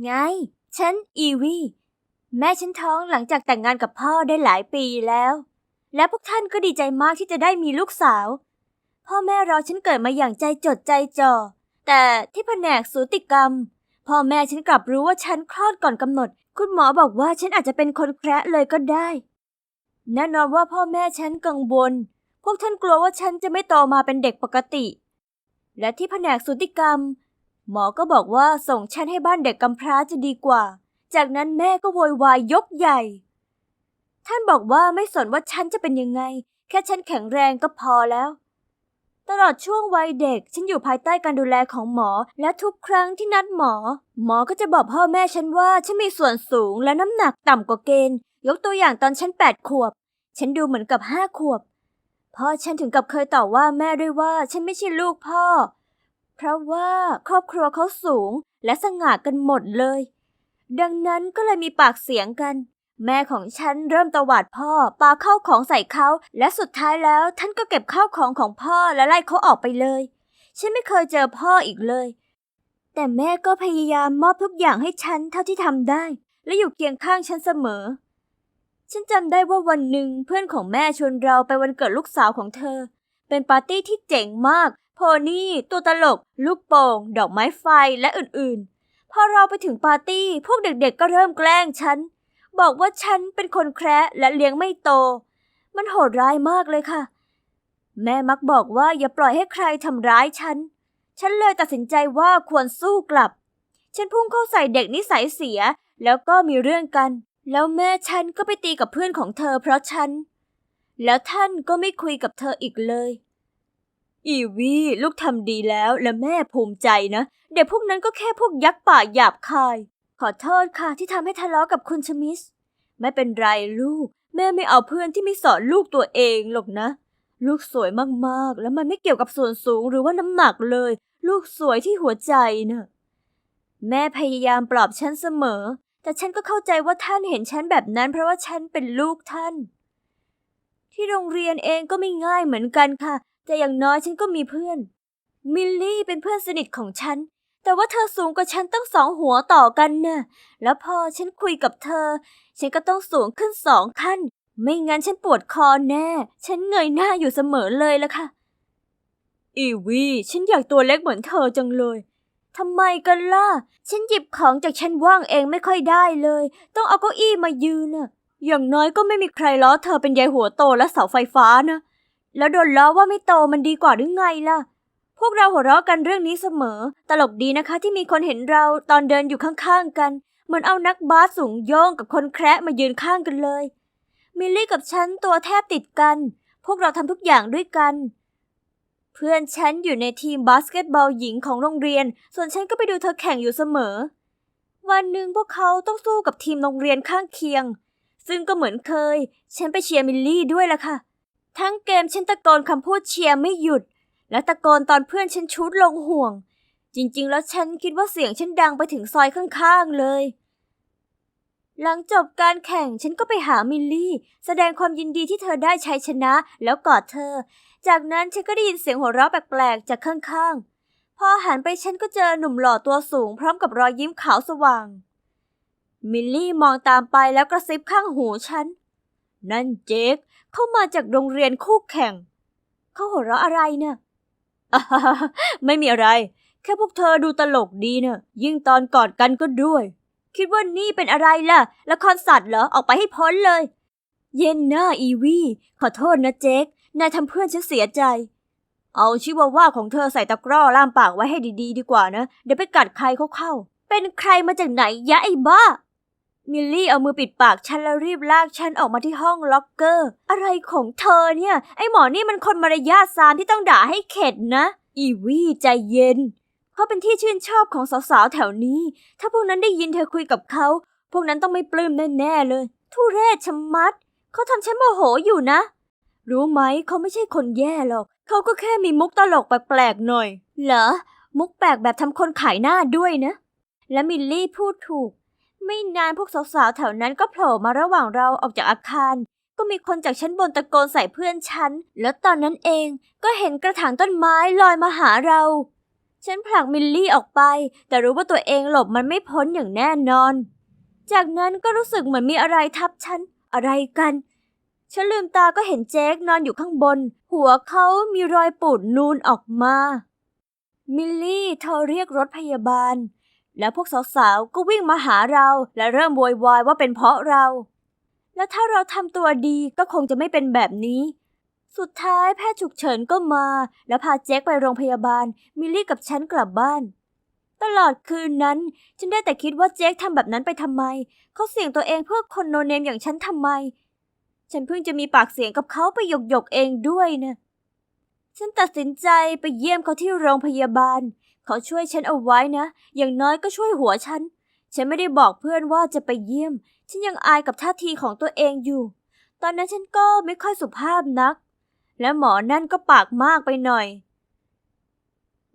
ไง ฉันอีวีแม่ฉันท้องหลังจากแต่งงานกับพ่อได้หลายปีแล้ว และพวกท่านก็ดีใจมากที่จะได้มีลูกสาว พ่อแม่รอฉันเกิดมาอย่างใจจดใจจ่อ แต่ที่แผนกสูติกรรม พ่อแม่ฉันกลับรู้ว่าฉันคลอดก่อนกำหนด คุณหมอบอกว่าฉันอาจจะเป็นคนแคระเลยก็ได้ แน่นอนว่าพ่อแม่ฉันกังวล พวกท่านกลัวว่าฉันจะไม่โตมาเป็นเด็กปกติ และที่แผนกสูติกรรม หมอก็บอกว่าส่งฉันให้บ้านเด็กกำพร้าจะดีกว่า จากนั้นแม่ก็โวยวายยกใหญ่ ท่านบอกว่าไม่สนว่าฉันจะเป็นยังไง แค่ฉันแข็งแรงก็พอแล้ว ตลอดช่วงวัยเด็ก ฉันอยู่ภายใต้การดูแลของหมอ และทุกครั้งที่นัดหมอ หมอก็จะบอกพ่อแม่ฉันว่าฉันมีส่วนสูงและน้ำหนักต่ำกว่าเกณฑ์ ยกตัวอย่างตอนฉันแปดขวบ ฉันดูเหมือนกับห้าขวบพ่อฉันถึงกับเคยต่อว่าแม่ด้วยว่าฉันไม่ใช่ลูกพ่อ เพราะว่าครอบครัวเขาสูงและสง่ากันหมดเลย ดังนั้นก็เลยมีปากเสียงกัน แม่ของฉันเริ่มตวาดพ่อปาเข้าของใส่เขา และสุดท้ายแล้วท่านก็เก็บข้าวของของพ่อและไล่เขาออกไปเลย ฉันไม่เคยเจอพ่ออีกเลย แต่แม่ก็พยายามมอบทุกอย่างให้ฉันเท่าที่ทำได้ และอยู่เคียงข้างฉันเสมอ ฉันจำได้ว่าวันหนึ่งเพื่อนของแม่ชวนเราไปวันเกิดลูกสาวของเธอ เป็นปาร์ตี้ที่เจ๋งมาก นี่ ตัวตลก ลูกโป่ง ดอกไม้ไฟและอื่นๆ พอเราไปถึงปาร์ตี้ พวกเด็กๆก็เริ่มแกล้งฉัน บอกว่าฉันเป็นคนแคระและเลี้ยงไม่โต มันโหดร้ายมากเลยค่ะ แม่มักบอกว่าอย่าปล่อยให้ใครทำร้ายฉัน ฉันเลยตัดสินใจว่าควรสู้กลับ ฉันพุ่งเข้าใส่เด็กนิสัยเสีย แล้วก็มีเรื่องกัน แล้วแม่ฉันก็ไปตีกับเพื่อนของเธอเพราะฉัน แล้วท่านก็ไม่คุยกับเธออีกเลย อีวีลูกทำดีแล้วและแม่ภูมิใจนะ เด็กพวกนั้นก็แค่พวกยักษ์ป่าหยาบคาย ขอโทษค่ะที่ทำให้ทะเลาะกับคุณชมิส ไม่เป็นไรลูก แม่ไม่เอาเพื่อนที่ไม่สอนลูกตัวเองหรอกนะ ลูกสวยมากๆ แล้วมันไม่เกี่ยวกับส่วนสูงหรือว่าน้ำหนักเลย ลูกสวยที่หัวใจนะ่ะแม่พยายามปลอบฉันเสมอ แต่ฉันก็เข้าใจว่าท่านเห็นฉันแบบนั้น เพราะว่าฉันเป็นลูกท่าน ที่โรงเรียนเองก็ไม่ง่ายเหมือนกันค่ะ แต่อย่างน้อยฉันก็มีเพื่อน มิลลี่เป็นเพื่อนสนิทของฉัน แต่ว่าเธอสูงกว่าฉันตั้งสองหัวต่อกันน่ะ แล้วพอฉันคุยกับเธอ ฉันก็ต้องสูงขึ้นสองขั้น ไม่งั้นฉันปวดคอแน่ ฉันเงยหน้าอยู่เสมอเลยละค่ะ อีวีฉันอยากตัวเล็กเหมือนเธอจังเลยทำไมกันล่ะ ฉันหยิบของจากฉันว่างเองไม่ค่อยได้เลย ต้องเอาเก้าอี้มายืนน่ะ อย่างน้อยก็ไม่มีใครล้อเธอเป็นยายหัวโตและเสาไฟฟ้านะ แล้วโดนล้อว่าไม่โตมันดีกว่าหรือไงล่ะ พวกเราหัวเราะกันเรื่องนี้เสมอ ตลกดีนะคะที่มีคนเห็นเราตอนเดินอยู่ข้างๆกัน เหมือนเอานักบาสสูงโย่งกับคนแคระมายืนข้างกันเลย มิลลี่กับฉันตัวแทบติดกัน พวกเราทำทุกอย่างด้วยกัน เพื่อนฉันอยู่ในทีมบาสเกตบอลหญิงของโรงเรียน ส่วนฉันก็ไปดูเธอแข่งอยู่เสมอ วันหนึ่งพวกเขาต้องสู้กับทีมโรงเรียนข้างเคียง ซึ่งก็เหมือนเคย ฉันไปเชียร์มิลลี่ด้วยล่ะค่ะ ทั้งเกมฉันตะโกนคำพูดเชียร์ไม่หยุด และตะโกนตอนเพื่อนฉันชุดลงห่วง จริง ๆ แล้วฉันคิดว่าเสียงฉันดังไปถึงซอยข้างๆเลย หลังจบการแข่งฉันก็ไปหามิลลี่ แสดงความยินดีที่เธอได้ชัยชนะแล้วกอดเธอ จากนั้นฉันก็ได้ยินเสียงหัวเราะแปลกๆจากข้างๆ พอหันไปฉันก็เจอหนุ่มหล่อตัวสูง พร้อมกับรอยยิ้มขาวสว่าง มิลลี่มองตามไปแล้วกระซิบข้างหูฉัน นั่นเจคเข้ามาจากโรงเรียนคู่แข่ง เขาหัวเราะอะไรเนะ่ะอ่าฮ่าฮ่าฮ่าไม่มีอะไร แค่พวกเธอดูตลกดีเนะ่ะยิ่งตอนกอดกันก็ด้วย คิดว่านี่เป็นอะไรล่ะ ละครสัตว์เหรอ ออกไปให้พ้นเลย เย็นหน้าอีวีขอโทษนะเจคนายทำเพื่อนฉันเสียใจ เอาชิวาว่าของเธอใส่ตะกร้อล่ามปากไว้ให้ดีๆ ดีกว่านะ เดี๋ยวไปกัดใครเขาเข้าเป็นใครมาจากไหนยะไอ้บ้า มิลลี่เอามือปิดปากฉันแล้วรีบลากฉันออกมาที่ห้องล็อกเกอร์ อะไรของเธอเนี่ย ไอหมอนี่มันคนมารยาทซามที่ต้องด่าให้เข็ดนะ อีวี่ใจเย็น เขาเป็นที่ชื่นชอบของสาวๆแถวนี้ ถ้าพวกนั้นได้ยินเธอคุยกับเขา พวกนั้นต้องไม่ปลื้มแน่ๆเลย ทุเรศชะมัด เขาทำฉันโมโหอยู่นะ รู้ไหมเขาไม่ใช่คนแย่หรอก เขาก็แค่มีมุกตลกแปลกๆหน่อย เหรอ มุกแปลกแบบทำคนขายหน้าด้วยนะ และมิลลี่พูดถูก ไม่นานพวกสาวๆแถวนั้นก็โผล่มาระหว่างเราออกจากอาคาร ก็มีคนจากชั้นบนตะโกนใส่เพื่อนฉัน แล้วตอนนั้นเองก็เห็นกระถางต้นไม้ลอยมาหาเรา ฉันผลักมิลลี่ออกไป แต่รู้ว่าตัวเองหลบมันไม่พ้นอย่างแน่นอน จากนั้นก็รู้สึกเหมือนมีอะไรทับฉัน อะไรกัน ฉันลืมตาก็เห็นเจคนอนอยู่ข้างบน หัวเขามีรอยปูดนูนออกมา มิลลี่โทรเรียกรถพยาบาล แล้วพวกสาวๆ ก็วิ่งมาหาเราและเริ่มโวยวายว่าเป็นเพราะเรา แล้วถ้าเราทำตัวดีก็คงจะไม่เป็นแบบนี้ สุดท้ายแพทย์ฉุกเฉินก็มา แล้วพาเจ๊กไปโรงพยาบาล มิลลี่กับฉันกลับบ้าน ตลอดคืนนั้น ฉันได้แต่คิดว่าเจ๊กทำแบบนั้นไปทำไม เขาเสี่ยงตัวเองเพื่อคนโนเนมอย่างฉันทำไม ฉันเพิ่งจะมีปากเสียงกับเขาไปหยกหยกๆเองด้วยนะฉันตัดสินใจไปเยี่ยมเขาที่โรงพยาบาล เขาช่วยฉันเอาไว้นะ อย่างน้อยก็ช่วยหัวฉัน ฉันไม่ได้บอกเพื่อนว่าจะไปเยี่ยม ฉันยังอายกับท่าทีของตัวเองอยู่ ตอนนั้นฉันก็ไม่ค่อยสุภาพนัก และหมอนั่นก็ปากมากไปหน่อย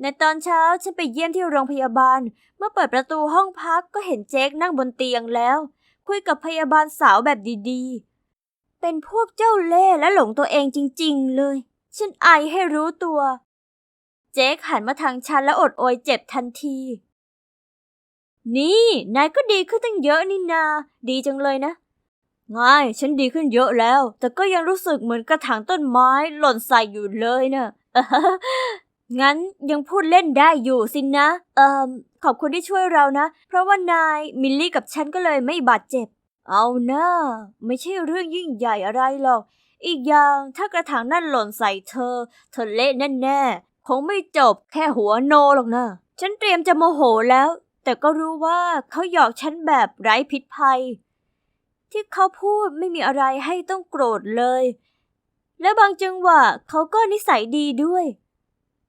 ในตอนเช้าฉันไปเยี่ยมที่โรงพยาบาล เมื่อเปิดประตูห้องพักก็เห็นเจคนั่งบนเตียงแล้ว คุยกับพยาบาลสาวแบบดีๆ เป็นพวกเจ้าเล่ห์และหลงตัวเองจริง ๆ เลย ฉันไอายให้รู้ตัว เจคหันมาทางฉันและอดโอยเจ็บทันที นี่ นายก็ดีขึ้นตั้งเยอะนี่นา ดีจังเลยนะ ง่าย ฉันดีขึ้นเยอะแล้ว แต่ก็ยังรู้สึกเหมือนกระถางต้นไม้หล่นใส่อยู่เลยนะงั้นยังพูดเล่นได้อยู่สินะ เอ่อ ขอบคุณที่ช่วยเรานะ เพราะว่านายมิลลี่กับฉันก็เลยไม่บาดเจ็บ เอานะไม่ใช่เรื่องยิ่งใหญ่อะไรหรอก อีกอย่างถ้ากระถางนั่นหล่นใส่เธอ เธอเละแน่ๆ คงไม่จบแค่หัวโนหรอกนะ ฉันเตรียมจะโมโหแล้ว แต่ก็รู้ว่าเขาหยอกฉันแบบไร้พิษภัย ที่เขาพูดไม่มีอะไรให้ต้องโกรธเลย และบางจังหวะเขาก็นิสัยดีด้วย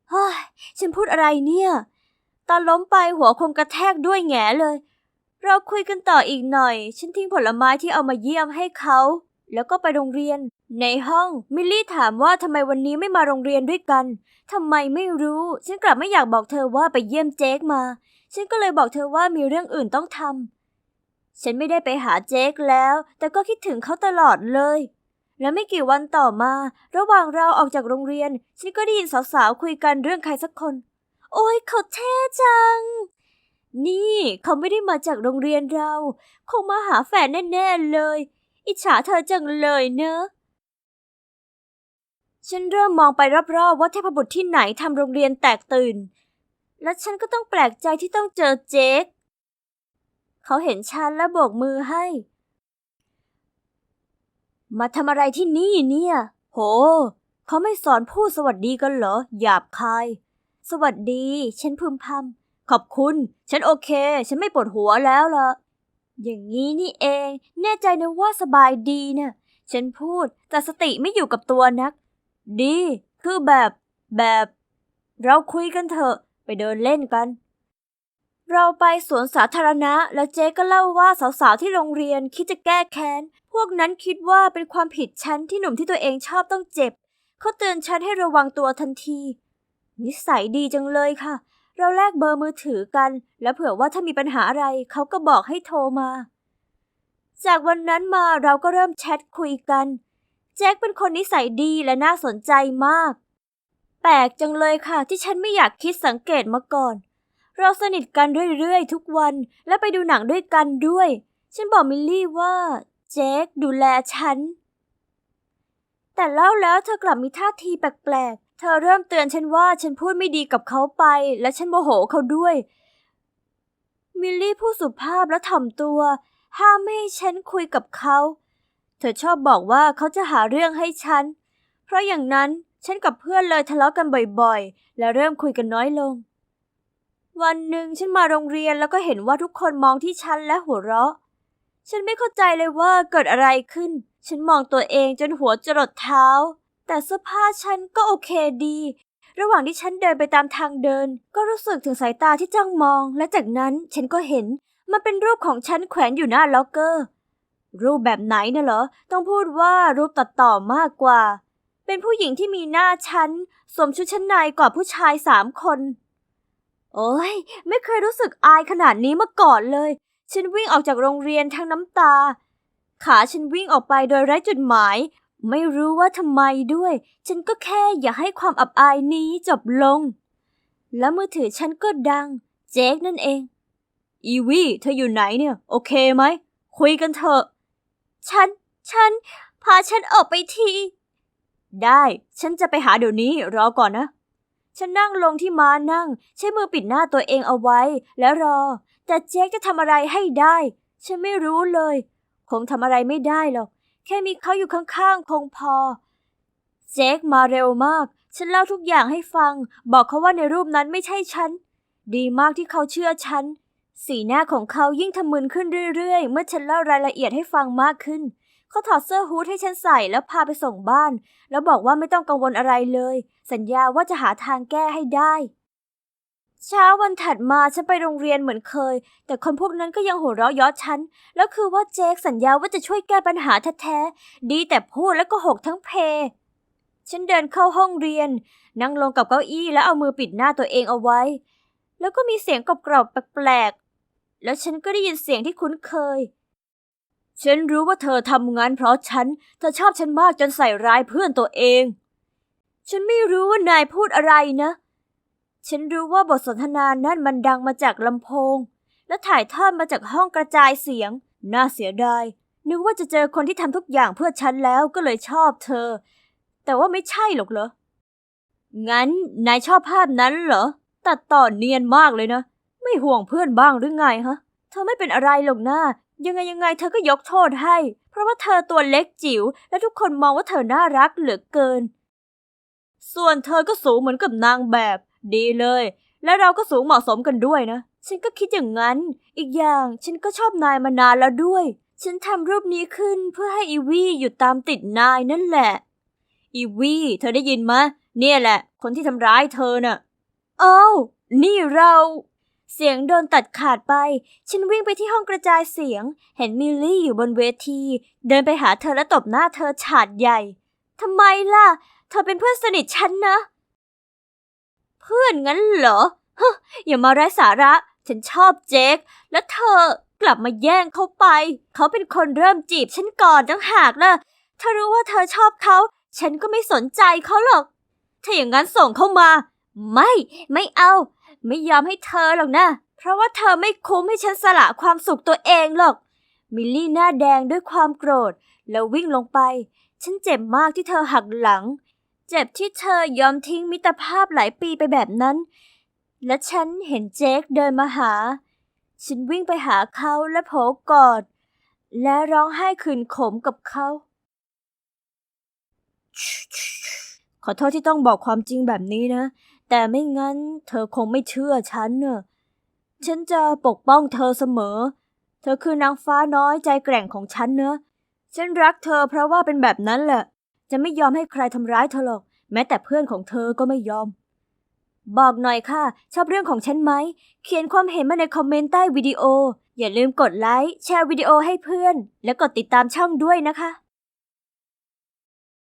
เฮ้ยฉันพูดอะไรเนี่ยตอนล้มไปหัวคงกระแทกด้วยแง่เลย เราคุยกันต่ออีกหน่อย ฉันทิ้งผลไม้ที่เอามาเยี่ยมให้เขา แล้วก็ไปโรงเรียน ในห้องมิลลี่ถามว่าทำไมวันนี้ไม่มาโรงเรียนด้วยกันทำไมไม่รู้ ฉันกลับไม่อยากบอกเธอว่าไปเยี่ยมเจคมา ฉันก็เลยบอกเธอว่ามีเรื่องอื่นต้องทำฉันไม่ได้ไปหาเจคแล้ว แต่ก็คิดถึงเขาตลอดเลย และไม่กี่วันต่อมา ระหว่างเราออกจากโรงเรียน ฉันก็ได้ยินสาวๆคุยกันเรื่องใครสักคน โอ้ยเขาเท่จัง นี่เขาไม่ได้มาจากโรงเรียนเรา คงมาหาแฟนแน่ๆเลย อิจฉาเธอจังเลยเนอะ ฉันเริ่มมองไปรอบๆว่าเทพบุตรที่ไหนทำโรงเรียนแตกตื่น และฉันก็ต้องแปลกใจที่ต้องเจอเจค เขาเห็นฉันและโบกมือให้ มาทำอะไรที่นี่เนี่ย โห เขาไม่สอนพูดสวัสดีกันเหรอ หยาบคาย สวัสดี ฉันพึมพำขอบคุณ ฉันโอเค ฉันไม่ปวดหัวแล้วล่ะ อย่างนี้นี่เอง แน่ใจนะว่าสบายดีนะ่ะฉันพูดแต่สติไม่อยู่กับตัวนัก ดี คือแบบ แบบ เราคุยกันเถอะ ไปเดินเล่นกัน เราไปสวนสาธารณะ แล้วเจ๊ก็เล่าว่าสาวๆที่โรงเรียนคิดจะแก้แค้น พวกนั้นคิดว่าเป็นความผิดฉันที่หนุ่มที่ตัวเองชอบต้องเจ็บ เขาเตือนฉันให้ระวังตัวทันที นิสัยดีจังเลยค่ะ เราแลกเบอร์มือถือกัน แล้วเผื่อว่าถ้ามีปัญหาอะไรเขาก็บอกให้โทรมา จากวันนั้นมาเราก็เริ่มแชทคุยกัน แจ็คเป็นคนนิสัยดีและน่าสนใจมาก แปลกจังเลยค่ะที่ฉันไม่อยากคิดสังเกตมาก่อน เราสนิทกันเรื่อยๆทุกวันและไปดูหนังด้วยกันด้วย ฉันบอกมิลลี่ว่าแจ็คดูแลฉัน แต่เล่าแล้วเธอกลับมีท่าทีแปลกๆ เธอเริ่มเตือนฉันว่าฉันพูดไม่ดีกับเขาไป และฉันโมโหเขาด้วย มิลลี่พูดสุภาพและถ่อมตัว ห้ามไม่ให้ฉันคุยกับเขา เธอชอบบอกว่าเขาจะหาเรื่องให้ฉัน เพราะอย่างนั้นฉันกับเพื่อนเลยทะเลาะกันบ่อยๆ และเริ่มคุยกันน้อยลง วันหนึ่งฉันมาโรงเรียนแล้วก็เห็นว่าทุกคนมองที่ฉันและหัวเราะ ฉันไม่เข้าใจเลยว่าเกิดอะไรขึ้น ฉันมองตัวเองจนหัวจรดเท้า แต่เสื้อผ้าฉันก็โอเคดี ระหว่างที่ฉันเดินไปตามทางเดิน ก็รู้สึกถึงสายตาที่จ้องมอง และจากนั้นฉันก็เห็นมันเป็นรูปของฉันแขวนอยู่หน้าล็อกเกอร์ รูปแบบไหนน่ะเหรอ ต้องพูดว่ารูปตัดต่อมากกว่า เป็นผู้หญิงที่มีหน้าฉันสวมชุดชั้นในกอดผู้ชายสามคน โอ้ย ไม่เคยรู้สึกอายขนาดนี้มาก่อนเลย ฉันวิ่งออกจากโรงเรียนทั้งน้ำตา ขาฉันวิ่งออกไปโดยไร้จุดหมาย ไม่รู้ว่าทำไมด้วย ฉันก็แค่อย่าให้ความอับอายนี้จบลง แล้วมือถือฉันก็ดัง เจคนั่นเอง อีวี่เธออยู่ไหนเนี่ย โอเคไหม คุยกันเถอะ ฉัน ฉัน พาฉันออกไปที ได้ ฉันจะไปหาเดี๋ยวนี้ รอก่อนนะ ฉันนั่งลงที่ม้านั่ง ใช้มือปิดหน้าตัวเองเอาไว้ แล้วรอ แต่เจคจะทำอะไรให้ได้ ฉันไม่รู้เลย คงทำอะไรไม่ได้หรอก แค่มีเขาอยู่ข้างๆ คงพอ เจคมาเร็วมาก ฉันเล่าทุกอย่างให้ฟัง บอกเขาว่าในรูปนั้นไม่ใช่ฉัน ดีมากที่เขาเชื่อฉัน สีหน้าของเขายิ่งทะมึนขึ้นเรื่อยๆ เมื่อฉันเล่ารายละเอียดให้ฟังมากขึ้น เขาถอดเสื้อฮู้ดให้ฉันใส่แล้วพาไปส่งบ้าน แล้วบอกว่าไม่ต้องกังวลอะไรเลย สัญญาว่าจะหาทางแก้ให้ได้ เช้าวันถัดมาฉันไปโรงเรียนเหมือนเคย แต่คนพวกนั้นก็ยังหัวเราะย้อฉัน แล้วคือว่าเจคสัญญาว่าจะช่วยแก้ปัญหาแท้ๆ ดีแต่พูดแล้วก็หกทั้งเพ ฉันเดินเข้าห้องเรียน นั่งลงกับเก้าอี้แล้วเอามือปิดหน้าตัวเองเอาไว้ แล้วก็มีเสียงกรอบๆแปลก แล้วฉันก็ได้ยินเสียงที่คุ้นเคย ฉันรู้ว่าเธอทำงานเพราะฉัน เธอชอบฉันมากจนใส่ร้ายเพื่อนตัวเอง ฉันไม่รู้ว่านายพูดอะไรนะ ฉันรู้ว่าบทสนทนานั่นมันดังมาจากลำโพง และถ่ายทอดมาจากห้องกระจายเสียง น่าเสียดาย นึกว่าจะเจอคนที่ทำทุกอย่างเพื่อฉันแล้วก็เลยชอบเธอ แต่ว่าไม่ใช่หรอกเหรอ งั้นนายชอบภาพนั้นเหรอ ตัดต่อเนียนมากเลยนะ ไม่ห่วงเพื่อนบ้างหรือไงฮะ เธอไม่เป็นอะไรหรอกนะยังไงยังไงเธอก็ยกโทษให้ เพราะว่าเธอตัวเล็กจิ๋วและทุกคนมองว่าเธอน่ารักเหลือเกิน ส่วนเธอก็สูงเหมือนกับนางแบบ ดีเลย และเราก็สูงเหมาะสมกันด้วยนะ ฉันก็คิดอย่างนั้น อีกอย่างฉันก็ชอบนายมานานแล้วด้วย ฉันทำรูปนี้ขึ้นเพื่อให้อีวี่หยุดตามติดนายนั่นแหละ อีวี่เธอได้ยินไหมเนี่ยแหละ คนที่ทำร้ายเธอน่ะ เอ้า นี่เรา เสียงโดนตัดขาดไป ฉันวิ่งไปที่ห้องกระจายเสียง เห็นมิลลี่อยู่บนเวที เดินไปหาเธอและตบหน้าเธอฉาดใหญ่ ทำไมล่ะ เธอเป็นเพื่อนสนิทฉันนะ เพื่อนงั้นเหรอฮอย่ามาไร้สาระ ฉันชอบเจค และเธอกลับมาแย่งเขาไป เขาเป็นคนเริ่มจีบฉันก่อนตั้งหากล่ะถ้ารู้ว่าเธอชอบเขา ฉันก็ไม่สนใจเขาหรอก ถ้าอย่างนั้นส่งเข้ามา ไม่ ไม่เอา ไม่ยอมให้เธอหรอกนะ เพราะว่าเธอไม่คุ้มให้ฉันสละความสุขตัวเองหรอก มิลลี่หน้าแดงด้วยความโกรธ แล้ววิ่งลงไป ฉันเจ็บมากที่เธอหักหลัง เจ็บที่เธอยอมทิ้งมิตรภาพหลายปีไปแบบนั้น และฉันเห็นเจคเดินมาหา ฉันวิ่งไปหาเขาและโผกอด และร้องไห้ขืนขมกับเขาขอโทษที่ต้องบอกความจริงแบบนี้นะ แต่ไม่งั้นเธอคงไม่เชื่อฉันเนอะฉันจะปกป้องเธอเสมอ เธอคือนางฟ้าน้อยใจแกร่งของฉันเนอะฉันรักเธอเพราะว่าเป็นแบบนั้นแหละ จะไม่ยอมให้ใครทำร้ายเธอหรอก แม้แต่เพื่อนของเธอก็ไม่ยอม บอกหน่อยค่ะ ชอบเรื่องของฉันไหม เขียนความเห็นมาในคอมเมนต์ใต้วิดีโอ อย่าลืมกดไลค์ แชร์วิดีโอให้เพื่อน และกดติดตามช่องด้วยนะคะ